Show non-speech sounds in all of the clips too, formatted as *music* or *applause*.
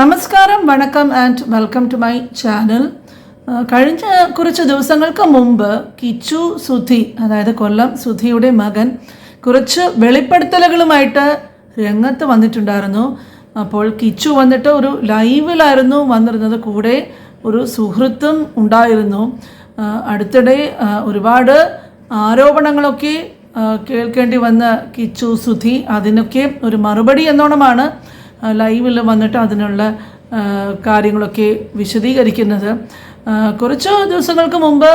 നമസ്കാരം വണക്കം and welcome to my channel കഴിഞ്ഞ കുറച്ച് ദിവസങ്ങൾക്ക് മുമ്പ് കിച്ചു സുധി അതായത് കൊല്ലം സുധിയുടെ മകൻ കുറച്ച് വെളിപ്പെടുത്തലുകളുമായിട്ട് രംഗത്ത് വന്നിട്ടുണ്ടായിരുന്നു. അപ്പോൾ കിച്ചു വന്നിട്ട് ഒരു ലൈവിലായിരുന്നു വന്നിരുന്നത്. കൂടെ ഒരു സുഹൃത്തും ഉണ്ടായിരുന്നു. അടുത്തിടെ ഒരുപാട് ആരോപണങ്ങളൊക്കെ കേൾക്കേണ്ടി വന്ന കിച്ചു സുധി അതിനൊക്കെ ഒരു മറുപടി എന്നോണമാണ് ലൈവിൽ വന്നിട്ട് അതിനുള്ള കാര്യങ്ങളൊക്കെ വിശദീകരിക്കുന്നത്. കുറച്ച് ദിവസങ്ങൾക്ക് മുമ്പ്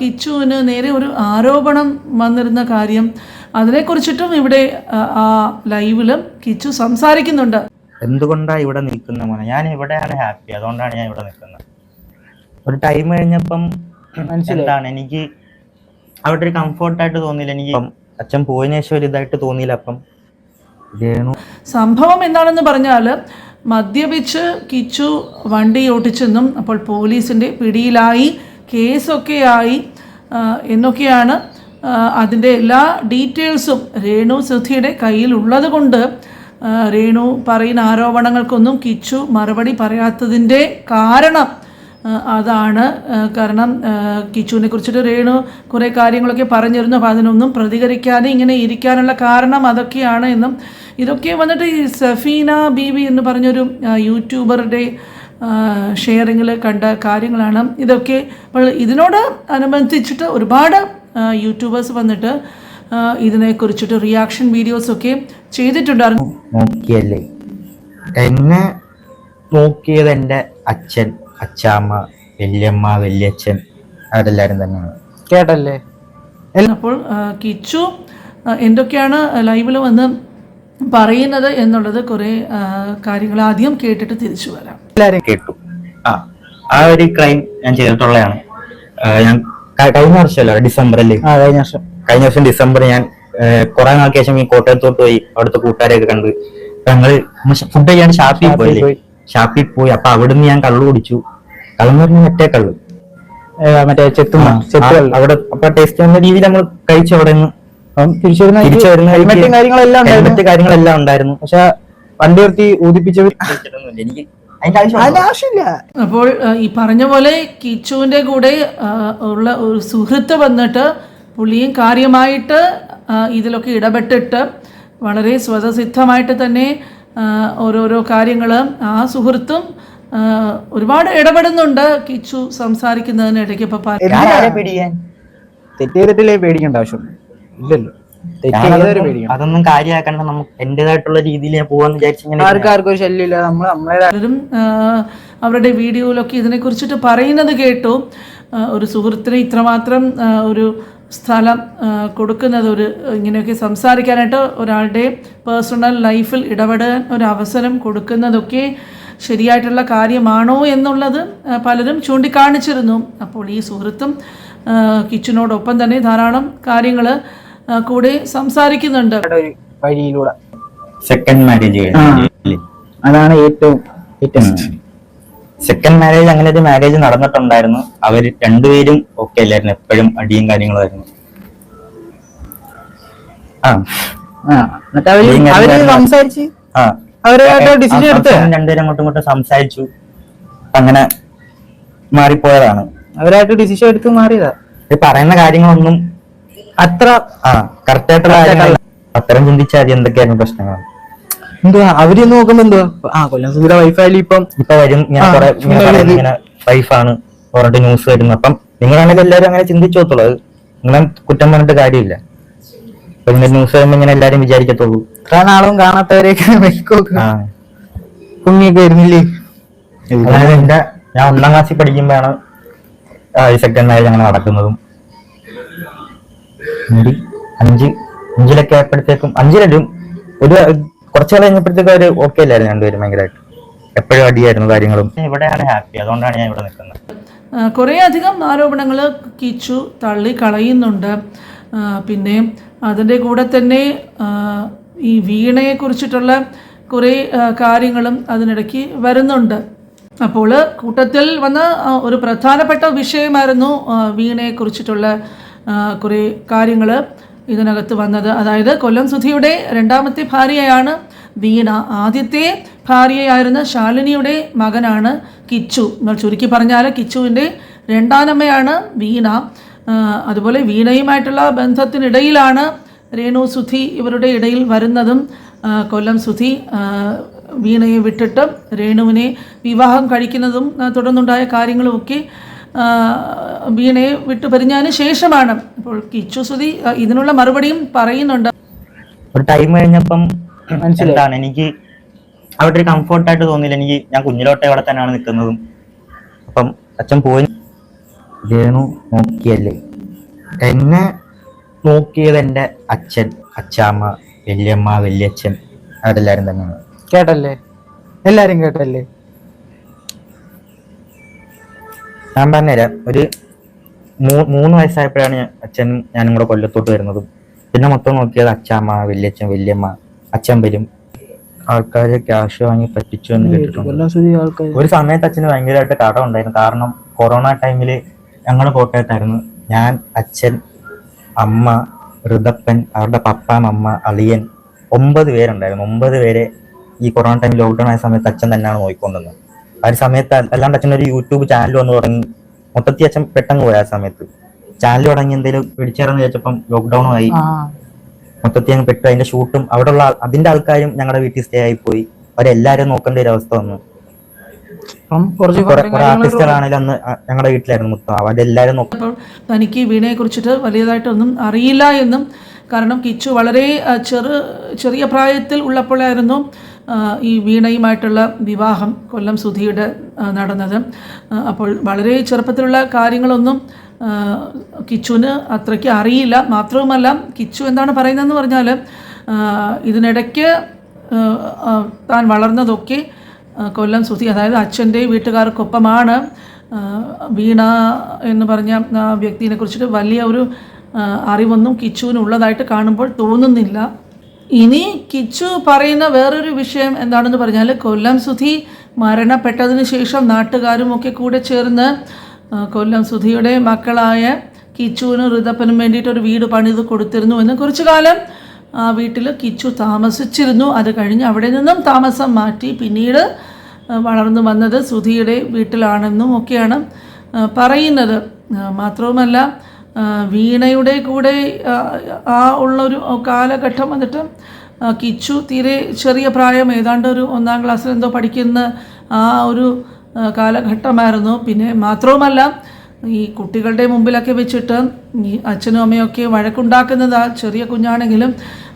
കിച്ചുവിന് നേരെ ഒരു ആരോപണം വന്നിരുന്ന കാര്യം അതിനെക്കുറിച്ചിട്ടും ഇവിടെ ആ, ലൈവിലും കിച്ചു സംസാരിക്കുന്നുണ്ട്. എന്തുകൊണ്ടാണ് ഇവിടെ നിൽക്കുന്ന മോനെ? ഞാൻ ഇവിടെയാണ് ഹാപ്പി. അതുകൊണ്ടാണ് ഞാൻ ഇവിടെ നിൽക്കുന്നത്. ഒരു ടൈം കഴിഞ്ഞപ്പം എന്താണ്? എനിക്ക് അവിടെ ഒരു കംഫോർട്ടായിട്ട് തോന്നിയില്ല. എനിക്ക് അച്ഛൻ പോയതിനു ശേഷം ഒരു ഇതായിട്ട് തോന്നിയില്ല. അപ്പം സംഭവം എന്താണെന്ന് പറഞ്ഞാൽ മദ്യപിച്ച് കിച്ചു വണ്ടി ഓട്ടിച്ചെന്നും അപ്പോൾ പോലീസിന്റെ പിടിയിലായി കേസൊക്കെ ആയി എന്നൊക്കെയാണ് അതിന്റെ എല്ലാ ഡീറ്റെയിൽസും രേണു സുധിയുടെ കയ്യിലുള്ളത് കൊണ്ട് രേണു പറയുന്ന ആരോപണങ്ങൾക്കൊന്നും കിച്ചു മറുപടി പറയാത്തതിന്റെ കാരണം അതാണ് കാരണം കിച്ചുവിനെ കുറിച്ചിട്ട് രേണു കുറേ കാര്യങ്ങളൊക്കെ പറഞ്ഞിരുന്നു. അപ്പോൾ അതിനൊന്നും പ്രതികരിക്കാതെ ഇങ്ങനെ ഇരിക്കാനുള്ള കാരണം അതൊക്കെയാണ് എന്നും ഇതൊക്കെ വന്നിട്ട് ഈ സഫീന ബീബി എന്ന് പറഞ്ഞൊരു യൂട്യൂബറുടെ ഷെയറിങ്ങിൽ കണ്ട കാര്യങ്ങളാണ്. ഇതൊക്കെ അപ്പോൾ ഇതിനോട് അനുബന്ധിച്ചിട്ട് ഒരുപാട് യൂട്യൂബേഴ്സ് വന്നിട്ട് ഇതിനെക്കുറിച്ചിട്ട് റിയാക്ഷൻ വീഡിയോസൊക്കെ ചെയ്തിട്ടുണ്ടായിരുന്നു. നോക്കിയല്ലേ? എന്നെ നോക്കിയത് എന്റെ അച്ഛൻ. അച്ചാമ്മ വല്യമ്മ വല്യച്ഛൻ അവരെല്ലാരും തന്നെയാണ്. കേട്ടല്ലേ? അപ്പോൾ കിച്ചു എന്തൊക്കെയാണ് ലൈവിൽ വന്ന് പറയുന്നത് എന്നുള്ളത് കുറെ കാര്യങ്ങൾ ആദ്യം കേട്ടിട്ട് തിരിച്ചു വരാം. എല്ലാരും കേട്ടു. ആ ആ ഒരു ക്രൈം ഞാൻ ചെയ്തിട്ടുള്ളതാണ്. ഞാൻ കഴിഞ്ഞ വർഷമല്ല? ഡിസംബറിൽ കഴിഞ്ഞ വർഷം. കഴിഞ്ഞ വർഷം ഡിസംബർ ഞാൻ കുറെ നാൾക്ക് ശേഷം ഈ കോട്ടയത്തോട്ട് പോയി അവിടുത്തെ കൂട്ടുകാരെയൊക്കെ കണ്ട് ഞങ്ങൾ ഫുഡ് കഴിയാൻ ഷാപ്പിൽ പോയി. ഷാപ്പിൽ പോയി. അപ്പൊ അവിടുന്ന് ഞാൻ കള്ളു കുടിച്ചു. കള്ളെന്ന് പറഞ്ഞ മറ്റേ കള്ള്. മറ്റേ ചെത്തു അവിടെ അപ്പൊ ടേസ്റ്റ് ചെയ്യുന്ന രീതിയിൽ നമ്മൾ കഴിച്ചു അവിടെ നിന്ന് തിരിച്ചു വരുന്ന തിരിച്ചു വരുന്ന ഹെൽമെറ്റും കാര്യങ്ങളെല്ലാം ഹെൽമെറ്റ് കാര്യങ്ങളെല്ലാം ഉണ്ടായിരുന്നു. പക്ഷെ വണ്ടി നിർത്തി എനിക്ക് ആവശ്യമില്ല. അപ്പോൾ ഈ പറഞ്ഞ പോലെ കിച്ചുവിന്റെ കൂടെ ഉള്ള ഒരു സുഹൃത്ത് വന്നിട്ട് പുള്ളിയും കാര്യമായിട്ട് ഇതിലൊക്കെ ഇടപെട്ടിട്ട് വളരെ സ്വതസിദ്ധമായിട്ട് തന്നെ ഓരോരോ കാര്യങ്ങൾ ആ സുഹൃത്തും ഒരുപാട് ഇടപെടുന്നുണ്ട് കിച്ചു സംസാരിക്കുന്നതിന് ഇടയ്ക്ക് ഇപ്പൊ ഞാൻ ആരെ പേടിക്കാൻ? തെറ്റ് ചെയ്തിട്ടില്ലേ പേടിക്കേണ്ട ആവശ്യം? ഇല്ലല്ലോ. അതൊന്നും കാര്യമാക്കണ്ട. നമുക്ക് എന്റേതായിട്ടുള്ള രീതിയിൽ പോവാന്ന് വിചാരിച്ചു ശല്യമില്ല. നമ്മൾ നമ്മളേതായ അവരുടെ വീഡിയോയിലൊക്കെ ഇതിനെ കുറിച്ചിട്ട് പറയുന്നത് കേട്ടു. ഒരു സുഹൃത്തിന് ഇത്രമാത്രം ഒരു സ്ഥലം കൊടുക്കുന്നത് ഒരു ഇങ്ങനെയൊക്കെ സംസാരിക്കാനായിട്ട് ഒരാളുടെ പേഴ്സണൽ ലൈഫിൽ ഇടപെടാൻ ഒരു അവസരം കൊടുക്കുന്നതൊക്കെ ശരിയായിട്ടുള്ള കാര്യമാണോ എന്നുള്ളത് പലരും ചൂണ്ടിക്കാണിച്ചിരുന്നു. അപ്പോൾ ഈ സുഹൃത്തും കിച്ചനോടൊപ്പം തന്നെ ധാരാളം കാര്യങ്ങൾ കൂടി സംസാരിക്കുന്നുണ്ട്. വഴിയിലൂടെ. സെക്കൻഡ് മാരേജ് അതാണ് ഏറ്റവും ഏറ്റവും സെക്കൻഡ് മാരേജ് അങ്ങനെ ഒരു മാരേജ് നടന്നിട്ടുണ്ടായിരുന്നു. അവർ രണ്ടുപേരും ഓക്കെ അല്ലായിരുന്നു. എപ്പോഴും അടിയും കാര്യങ്ങളായിരുന്നു ആ. രണ്ടുപേരും അങ്ങോട്ടും ഇങ്ങോട്ടും സംസാരിച്ചു. അങ്ങനെ മാറിപ്പോയതാണ്. അവരായിട്ട് ഡിസിഷൻ എടുത്ത് മാറിയതാ? പറയുന്ന കാര്യങ്ങളൊന്നും അത്ര ആ കറക്റ്റ് ആയിട്ടുള്ള അത്തരം ചിന്തിച്ചാൽ എന്തൊക്കെയായിരുന്നു പ്രശ്നങ്ങൾ എന്തുവാ? അവർ നോക്കുമ്പോ എന്തുവാ? ആ കൊല്ലം സുഖയുടെ വൈഫായാലും ഇപ്പം ഇപ്പൊ വരും ഞാൻ ആ, കുറെ ഇങ്ങനെ വൈഫാണ് പറഞ്ഞിട്ട് ന്യൂസ് വരുന്നത്. അപ്പം നിങ്ങളാണെങ്കിൽ എല്ലാവരും അങ്ങനെ ചിന്തിച്ചു നോത്തുള്ളൂ അത് നിങ്ങളെ കുറ്റം പറഞ്ഞിട്ട് കാര്യമില്ല. അപ്പൊ ഇങ്ങനെ ന്യൂസ് വരുമ്പോ ഇങ്ങനെ എല്ലാരും വിചാരിക്കത്തുള്ളൂ. ഇത്ര നാളും കാണാത്തവരെയൊക്കെ *laughs* വെക്കൊക്കെ ആ. വരുന്നില്ലേ? അതായത് എന്റെ ഞാൻ ഒന്നാം ക്ലാസ്സിൽ പഠിക്കുമ്പോഴാണ് സെക്കൻഡ് മാരേജ് അങ്ങനെ നടക്കുന്നതും. ഒരു അഞ്ച് അഞ്ചിലൊക്കെ ആയപ്പോഴത്തേക്കും അഞ്ചിലും ഒരു കുറച്ചു നാൾ കഴിഞ്ഞപ്പോഴത്തേക്കും അവർ ഓക്കെ അല്ലായിരുന്നു രണ്ടുപേരും ഭയങ്കരമായിട്ട് എപ്പോഴും അടിയായിരുന്നു കാര്യങ്ങളും. ഇവിടെയാണ് ഹാപ്പി അതുകൊണ്ടാണ് ഞാൻ ഇവിടെ നിൽക്കുന്നത്. കുറേ അധികം ആരോപണങ്ങൾ കിച്ചു തള്ളി കളയുന്നുണ്ട്. പിന്നെ അതിന്റെ കൂടെ തന്നെ ഈ വീണയെ കുറിച്ചിട്ടുള്ള കുറേ കാര്യങ്ങളും അതിനിടയ്ക്ക് വരുന്നുണ്ട്. അപ്പോൾ കൂട്ടത്തിൽ വന്ന ഒരു പ്രധാനപ്പെട്ട വിഷയമായിരുന്നു വീണയെ കുറിച്ചിട്ടുള്ള കുറേ കാര്യങ്ങൾ ഇതിനകത്ത് വന്നത്. അതായത് കൊല്ലം സുധിയുടെ രണ്ടാമത്തെ ഭാര്യയാണ് വീണ. ആദ്യത്തെ ഭാര്യയായിരുന്ന ശാലിനിയുടെ മകനാണ് കിച്ചു. എന്നാൽ ചുരുക്കി പറഞ്ഞാൽ കിച്ചുവിന്റെ രണ്ടാനമ്മയാണ് വീണ. അതുപോലെ വീണയുമായിട്ടുള്ള ബന്ധത്തിനിടയിലാണ് രേണു സുധി ഇവരുടെ ഇടയിൽ വരുന്നതും. കൊല്ലം സുധി വീണയെ വിട്ടിട്ട് രേണുവിനെ വിവാഹം കഴിക്കുന്നതും തുടർന്നുണ്ടായ കാര്യങ്ങളുമൊക്കെ വീണയെ വിട്ടു പിരിഞ്ഞതിന് ശേഷമാണ് അപ്പോൾ കിച്ചു സുധി ഇതിനുള്ള മറുപടിയും പറയുന്നുണ്ട്. ഒരു ടൈം കഴിഞ്ഞപ്പം മനസ്സിലാണ് എനിക്ക് അവിടെ ഒരു കംഫർട്ടായിട്ട് തോന്നിയില്ല. എനിക്ക് ഞാൻ കുഞ്ഞിലോട്ടെ അവിടെ തന്നെയാണ് നിൽക്കുന്നതും. അപ്പം അച്ഛൻ പോയി. രേണു നോക്കിയല്ലേ? എന്നെ നോക്കിയത് എന്റെ അച്ഛൻ അച്ഛാമ്മ വല്യമ്മ വല്യച്ഛൻ. അവരെല്ലാരും തന്നെയാണ്. കേട്ടല്ലേ? എല്ലാരും കേട്ടല്ലേ? ഞാൻ പറഞ്ഞുതരാം. ഒരു മൂന്ന് വയസ്സായപ്പോഴാണ് അച്ഛനും ഞാനും കൂടെ കൊല്ലത്തോട്ട് വരുന്നതും. പിന്നെ മൊത്തം നോക്കിയത് അച്ചാമ്മ വല്യച്ഛൻ വല്യമ്മ അച്ഛൻ വരും ആൾക്കാര് ക്യാഷ് വാങ്ങി പറ്റിച്ചു എന്ന് കേട്ടിട്ടുണ്ട്? ഒരു സമയത്ത് അച്ഛന് ഭയങ്കരമായിട്ട് കടം ഉണ്ടായിരുന്നു. കാരണം കൊറോണ ടൈമിൽ ഞങ്ങൾ കോട്ടയത്തായിരുന്നു ഞാൻ അച്ഛൻ അമ്മ ഋതപ്പൻ അവരുടെ പപ്പ അമ്മ അളിയൻ ഒമ്പത് പേരുണ്ടായിരുന്നു. ഒമ്പത് പേരെ ഈ കൊറോണ ടൈമിൽ ലോക്ക്ഡൗൺ ആയ സമയത്ത് അച്ഛൻ തന്നെയാണ് നോക്കിക്കൊണ്ടുവന്നത് ആ ഒരു സമയത്ത് അല്ലാണ്ട് അച്ഛൻ ഒരു യൂട്യൂബ് ചാനൽ വന്ന് തുടങ്ങി. മൊത്തത്തിൽ അച്ഛൻ പെട്ടെന്ന് പോയ ആ സമയത്ത്. ചാനൽ തുടങ്ങി എന്തെങ്കിലും പിടിച്ചേർന്ന് വെച്ചപ്പം ലോക്ക്ഡൌണും ആയി. മൊത്തത്തിൽ അങ്ങ് പെട്ടു. അതിന്റെ ഷൂട്ടും അവിടെ ഉള്ള അതിന്റെ ആൾക്കാരും ഞങ്ങളുടെ വീട്ടിൽ സ്റ്റേ ആയി പോയി. അവരെല്ലാരും നോക്കേണ്ട ഒരു അവസ്ഥ വന്നു. ആർട്ടിസ്റ്റുകളാണെങ്കിലും അന്ന് ഞങ്ങളുടെ വീട്ടിലായിരുന്നു മൊത്തം. അവരെല്ലാരും നോക്കും. തനിക്ക് തനിക്ക് വീണയെക്കുറിച്ചിട്ട് വലിയതായിട്ടൊന്നും അറിയില്ല എന്നും. കാരണം കിച്ചു വളരെ ചെറു ചെറിയ പ്രായത്തിൽ ഉള്ളപ്പോഴായിരുന്നു ഈ വീണയുമായിട്ടുള്ള വിവാഹം കൊല്ലം സുധിയുടെ നടന്നത്. അപ്പോൾ വളരെ ചെറുപ്പത്തിലുള്ള കാര്യങ്ങളൊന്നും കിച്ചുവിന് അത്രയ്ക്ക് അറിയില്ല. മാത്രവുമല്ല കിച്ചു എന്താണ് പറയുന്നതെന്ന് പറഞ്ഞാൽ ഇതിനിടയ്ക്ക് താൻ വളർന്നതൊക്കെ കൊല്ലം സുധി അതായത് അച്ഛന്റെ വീട്ടുകാർക്കൊപ്പമാണ്. വീണ എന്ന് പറഞ്ഞ ആ വ്യക്തിനെ കുറിച്ചിട്ട് വലിയ ഒരു അറിവൊന്നും കിച്ചുവിനുള്ളതായിട്ട് കാണുമ്പോൾ തോന്നുന്നില്ല. ഇനി കിച്ചു പറയുന്ന വേറൊരു വിഷയം എന്താണെന്ന് പറഞ്ഞാൽ കൊല്ലം സുധി മരണപ്പെട്ടതിന് ശേഷം നാട്ടുകാരും ഒക്കെ കൂടെ ചേർന്ന് കൊല്ലം സുധിയുടെ മക്കളായ കിച്ചുവിനും ഋതപ്പനും വേണ്ടിയിട്ട് ഒരു വീട് പണിത് കൊടുത്തിരുന്നു എന്ന് കുറച്ചു കാലം ആ വീട്ടിൽ കിച്ചു താമസിച്ചിരുന്നു. അത് കഴിഞ്ഞ് അവിടെ നിന്നും താമസം മാറ്റി പിന്നീട് വളർന്നു വന്നത് സുധിയുടെ വീട്ടിലാണെന്നും ഒക്കെയാണ് പറയുന്നത്. മാത്രവുമല്ല വീണയുടെ കൂടെ ആ, ഉള്ള ഉള്ളൊരു കാലഘട്ടം വന്നിട്ട് കിച്ചു തീരെ ചെറിയ പ്രായം ഏതാണ്ട് ഒരു ഒന്നാം ക്ലാസ്സിൽ എന്തോ പഠിക്കുന്ന ആ ഒരു കാലഘട്ടമായിരുന്നു. പിന്നെ മാത്രവുമല്ല ഈ കുട്ടികളുടെ മുമ്പിലൊക്കെ വെച്ചിട്ട് ഈ അച്ഛനും അമ്മയൊക്കെ വഴക്കുണ്ടാക്കുന്നത് ആ ചെറിയ കുഞ്ഞാണെങ്കിലും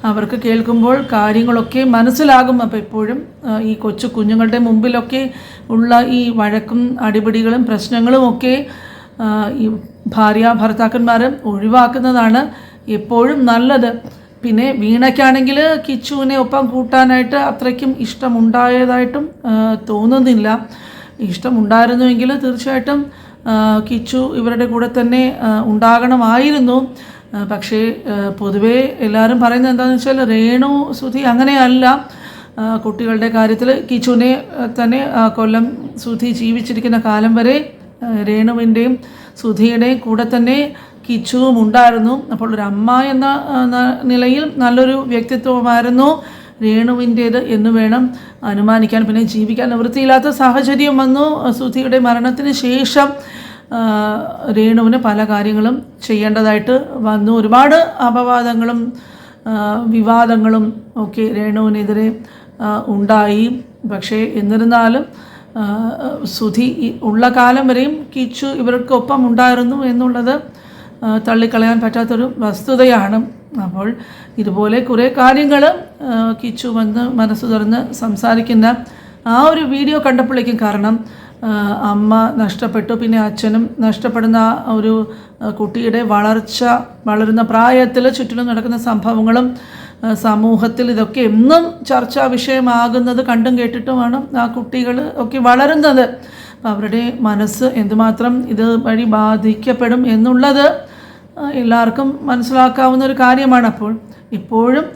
അവർക്ക് കേൾക്കുമ്പോൾ കാര്യങ്ങളൊക്കെ മനസ്സിലാകും. അപ്പോൾ എപ്പോഴും ഈ കൊച്ചു കുഞ്ഞുങ്ങളുടെ മുമ്പിലൊക്കെ ഉള്ള ഈ വഴക്കും അടിപിടികളും പ്രശ്നങ്ങളും ഒക്കെ ഈ ഭാര്യ ഭർത്താക്കന്മാരെ ഒഴിവാക്കുന്നതാണ് എപ്പോഴും നല്ലത്. പിന്നെ വീണയ്ക്കാണെങ്കിൽ കിച്ചുവിനെ ഒപ്പം കൂട്ടാനായിട്ട് അത്രയ്ക്കും ഇഷ്ടമുണ്ടായതായിട്ടും തോന്നുന്നില്ല. ഇഷ്ടമുണ്ടായിരുന്നുവെങ്കിൽ തീർച്ചയായിട്ടും കിച്ചു ഇവരുടെ കൂടെ തന്നെ ഉണ്ടാകണമായിരുന്നു. പക്ഷേ പൊതുവേ എല്ലാവരും പറയുന്നത് എന്താണെന്ന് വെച്ചാൽ രേണു സുധി അങ്ങനെയല്ല. കുട്ടികളുടെ കാര്യത്തിൽ കിച്ചുവിനെ തന്നെ കൊല്ലം സുധി ജീവിച്ചിരിക്കുന്ന കാലം വരെ രേണുവിന്റെയും സുധിയുടെയും കൂടെ തന്നെ കിച്ചുവും ഉണ്ടായിരുന്നു. അപ്പോൾ ഒരു അമ്മ എന്ന നിലയിൽ നല്ലൊരു വ്യക്തിത്വമായിരുന്നു രേണുവിന്റേത് എന്ന് വേണം അനുമാനിക്കാൻ. പിന്നെ ജീവിക്കാൻ നിവൃത്തിയില്ലാത്ത സാഹചര്യം വന്നു. സുധിയുടെ മരണത്തിന് ശേഷം രേണുവിന് പല കാര്യങ്ങളും ചെയ്യേണ്ടതായിട്ട് വന്നു. ഒരുപാട് അപവാദങ്ങളും വിവാദങ്ങളും ഒക്കെ രേണുവിനെതിരെ ഉണ്ടായി. പക്ഷേ എന്നിരുന്നാലും സുധി ഉള്ള കാലം വരെയും കിച്ചു ഇവർക്കൊപ്പം ഉണ്ടായിരുന്നു എന്നുള്ളത് തള്ളിക്കളയാൻ പറ്റാത്തൊരു വസ്തുതയാണ്. അപ്പോൾ ഇതുപോലെ കുറേ കാര്യങ്ങൾ കിച്ചു വന്ന് മനസ്സ് തുറന്ന് സംസാരിക്കുന്ന ആ ഒരു വീഡിയോ കണ്ടപ്പോഴേക്കും കാരണം അമ്മ നഷ്ടപ്പെട്ടു. പിന്നെ അച്ഛനും നഷ്ടപ്പെടുന്ന ആ ഒരു കുട്ടിയുടെ വളർച്ച വളരുന്ന പ്രായത്തിൽ ചുറ്റിലും നടക്കുന്ന സംഭവങ്ങളും സമൂഹത്തിൽ ഇതൊക്കെ എന്നും ചർച്ചാ വിഷയമാകുന്നത് കണ്ടും കേട്ടിട്ടുമാണ് ആ കുട്ടികൾ ഒക്കെ വളരുന്നത്. അവരുടെ മനസ്സ് എന്തുമാത്രം ഇത് വഴി ബാധിക്കപ്പെടും എന്നുള്ളത് എല്ലാവർക്കും മനസ്സിലാക്കാവുന്ന ഒരു കാര്യമാണ്. അപ്പോൾ ഇപ്പോഴും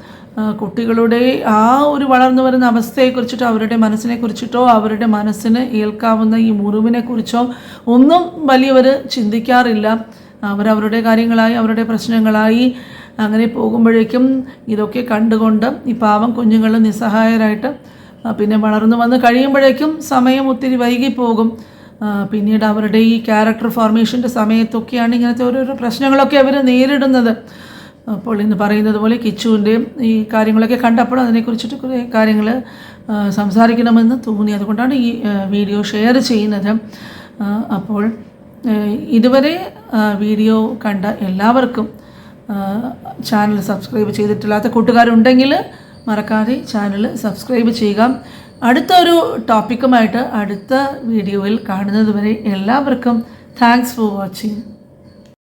കുട്ടികളുടെ ആ ഒരു വളർന്നു വരുന്ന അവസ്ഥയെക്കുറിച്ചിട്ടോ അവരുടെ മനസ്സിനെ കുറിച്ചിട്ടോ അവരുടെ മനസ്സിന് ഏൽക്കാവുന്ന ഈ മുറിവിനെ കുറിച്ചോ ഒന്നും വലിയവർ ചിന്തിക്കാറില്ല. അവരവരുടെ കാര്യങ്ങളായി അവരുടെ പ്രശ്നങ്ങളായി അങ്ങനെ പോകുമ്പോഴേക്കും ഇതൊക്കെ കണ്ടുകൊണ്ട് ഈ പാവം കുഞ്ഞുങ്ങൾ നിസ്സഹായരായിട്ട് പിന്നെ വളർന്നു വന്ന് കഴിയുമ്പോഴേക്കും സമയം ഒത്തിരി വൈകിപ്പോകും. പോകും പിന്നീട് അവരുടെ ഈ ക്യാരക്ടർ ഫോർമേഷന്റെ സമയത്തൊക്കെയാണ് ഇങ്ങനത്തെ ഓരോരോ പ്രശ്നങ്ങളൊക്കെ അവർ നേരിടുന്നത്. അപ്പോൾ ഇന്ന് പറയുന്നത് പോലെ കിച്ചുവിന്റെയും ഈ കാര്യങ്ങളൊക്കെ കണ്ടപ്പോൾ അതിനെക്കുറിച്ചിട്ട് കുറേ കാര്യങ്ങൾ സംസാരിക്കണമെന്ന് തോന്നി. അതുകൊണ്ടാണ് ഈ വീഡിയോ ഷെയർ ചെയ്യുന്നത്. അപ്പോൾ ഇതുവരെ വീഡിയോ കണ്ട എല്ലാവർക്കും ചാനൽ സബ്സ്ക്രൈബ് ചെയ്തിട്ടില്ലാത്ത കൂട്ടുകാരുണ്ടെങ്കിൽ മറക്കാതെ ചാനൽ സബ്സ്ക്രൈബ് ചെയ്യുക. അടുത്ത ഒരു ടോപ്പിക്കുമായിട്ട് അടുത്ത വീഡിയോയിൽ കാണുന്നതുവരെ എല്ലാവർക്കും താങ്ക്സ് ഫോർ വാച്ചിങ്